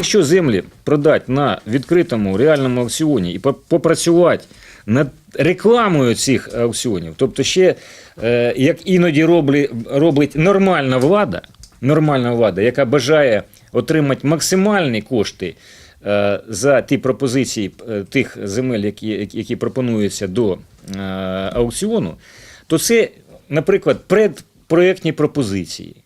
якщо землі продати на відкритому реальному аукціоні і попрацювати над рекламою цих аукціонів, тобто ще е, як іноді роблі, робить нормальна влада, нормальна влада, яка бажає отримати максимальні кошти е, за ті пропозиції е, тих земель, які, які- пропонуються до аукціону, то це, наприклад, предпроєктні пропозиції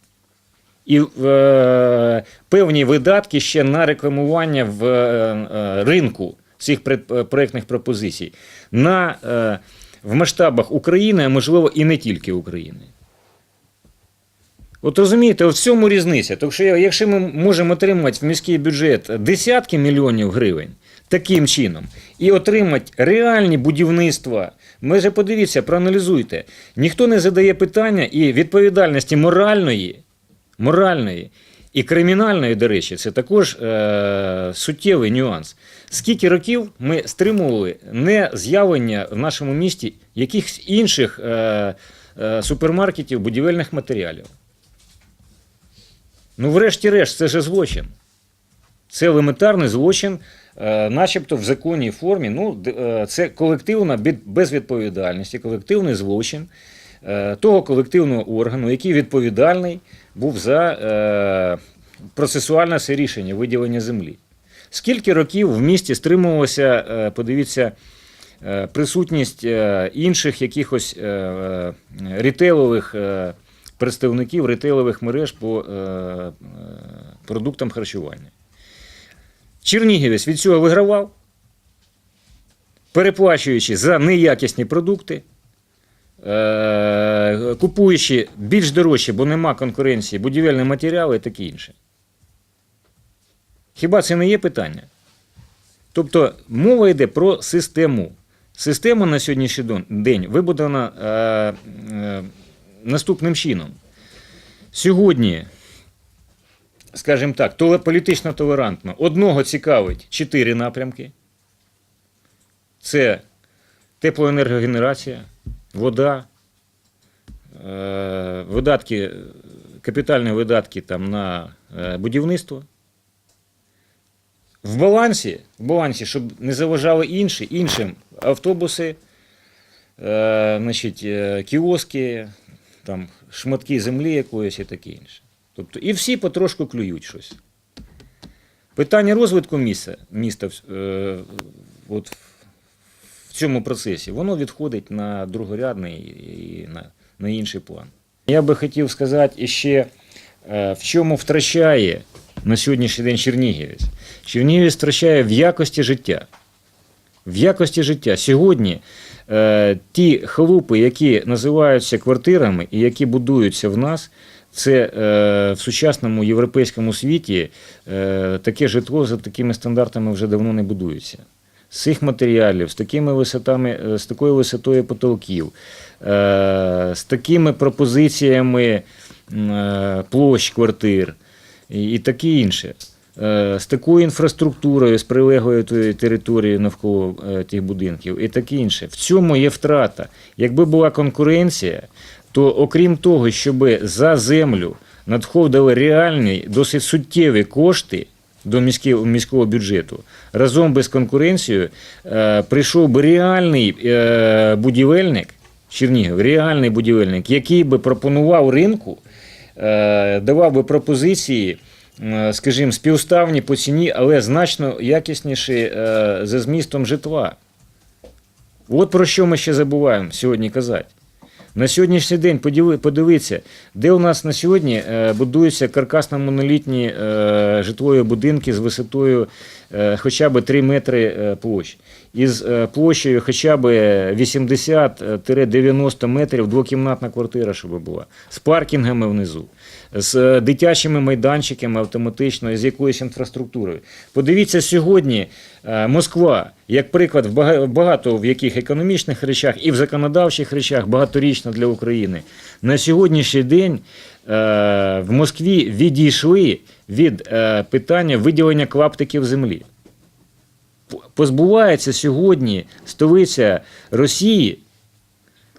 і е, певні видатки ще на рекламування в е, е, ринку цих пред- проектних пропозицій на, е, в масштабах України, а можливо і не тільки України. От розумієте, в цьому різниця. Тому що якщо ми можемо отримати в міський бюджет десятки мільйонів гривень таким чином і отримати реальні будівництва, ми же подивіться, проаналізуйте. Ніхто не задає питання і відповідальності моральної, моральної і кримінальної, до речі, це також е, суттєвий нюанс. Скільки років ми стримували не з'явлення в нашому місті якихось інших е, е, супермаркетів будівельних матеріалів? Ну, врешті-решт, це ж злочин. Це елементарний злочин, е, начебто в законній формі. Ну, е, це колективна безвідповідальність, колективний злочин того колективного органу, який відповідальний був за е, процесуальне це рішення виділення землі. Скільки років в місті стримувалося, е, подивіться, е, присутність е, інших якихось е, е, рітейлових е, представників рітейлових мереж по е, е, продуктам харчування. Чернігівець від цього вигравав, переплачуючи за неякісні продукти, е, купуючи більш дорожче, бо нема конкуренції, будівельні матеріали і таке інше. Хіба це не є питання? Тобто мова йде про систему. Система на сьогоднішній день вибудована е, е, наступним чином. Сьогодні, скажімо так, політично толерантно, одного цікавить чотири напрямки. Це теплоенергогенерація, вода, е, видатки, капітальні видатки там, на е, будівництво. В балансі, в балансі, щоб не заважали інші, іншим автобуси, е, значить, кіоски, там, шматки землі якоїсь і таке інше. Тобто, і всі потрошку клюють щось. Питання розвитку міста, міста е, от, цьому процесі, воно відходить на другорядний і на, на інший план. Я би хотів сказати іще, е, в чому втрачає на сьогоднішній день Чернігівець. Чернігівець втрачає в якості життя. В якості життя. Сьогодні е, ті халупи, які називаються квартирами і які будуються в нас, це е, в сучасному європейському світі е, таке житло за такими стандартами вже давно не будується. З цих матеріалів, з такими висотами, е, з такою висотою потолків, е, з такими пропозиціями е, площ квартир і, таке інше. З такою інфраструктурою, з прилеглою територією навколо тих будинків і таке інше. В цьому є втрата. Якби була конкуренція, то окрім того, щоб за землю надходили реальні, досить суттєві кошти до міського, бюджету, разом без конкуренцією е, прийшов би реальний е, будівельник, Чернігів, реальний будівельник, який би пропонував ринку, е, давав би пропозиції, скажімо, співставні по ціні, але значно якісніші за змістом житла. От про що ми ще забуваємо сьогодні казати. На сьогоднішній день подивіться, де у нас на сьогодні е, будуються каркасно-монолітні е, житлові будинки з висотою е, хоча б 3 метри площ, із площею хоча б 80-90 метрів двокімнатна квартира, щоб була, з паркінгами внизу, з дитячими майданчиками автоматично, з якоюсь інфраструктурою. Подивіться сьогодні Москва, як приклад, в багато в яких економічних речах і в законодавчих речах багаторічна для України. На сьогоднішній день е, в Москві відійшли від е, питання виділення клаптиків землі. Позбувається сьогодні столиця Росії,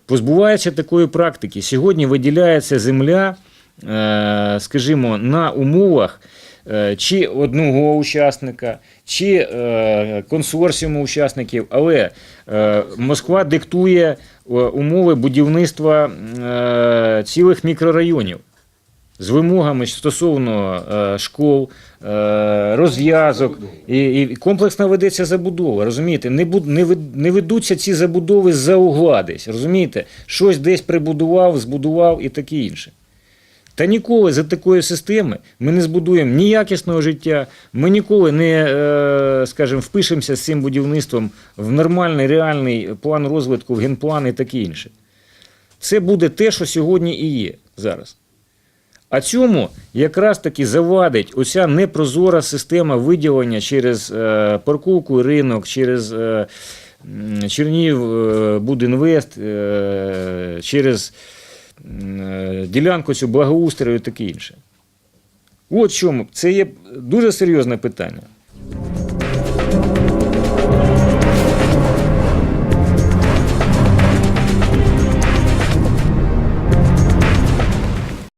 позбувається такої практики. Сьогодні виділяється земля е, скажімо, на умовах чи одного учасника, чи е, консорціуму учасників, але е, Москва диктує е, умови будівництва е, цілих мікрорайонів з вимогами стосовно е, школ, е, розв'язок, і, і комплексно ведеться забудова. Розумієте, не, буд, не, не ведуться ці забудови за угла десь. Розумієте, щось десь прибудував, збудував і таке інше. Та ніколи за такої системи ми не збудуємо ні якісного життя, ми ніколи не, е, скажімо, впишемося з цим будівництвом в нормальний реальний план розвитку, в генплан і таке інше. Це буде те, що сьогодні і є зараз. А цьому якраз таки завадить оця непрозора система виділення через е, парковку ринок, через е, Чернігів Будінвест, через ділянку цю благоустрою і таке інше. От чому це є дуже серйозне питання.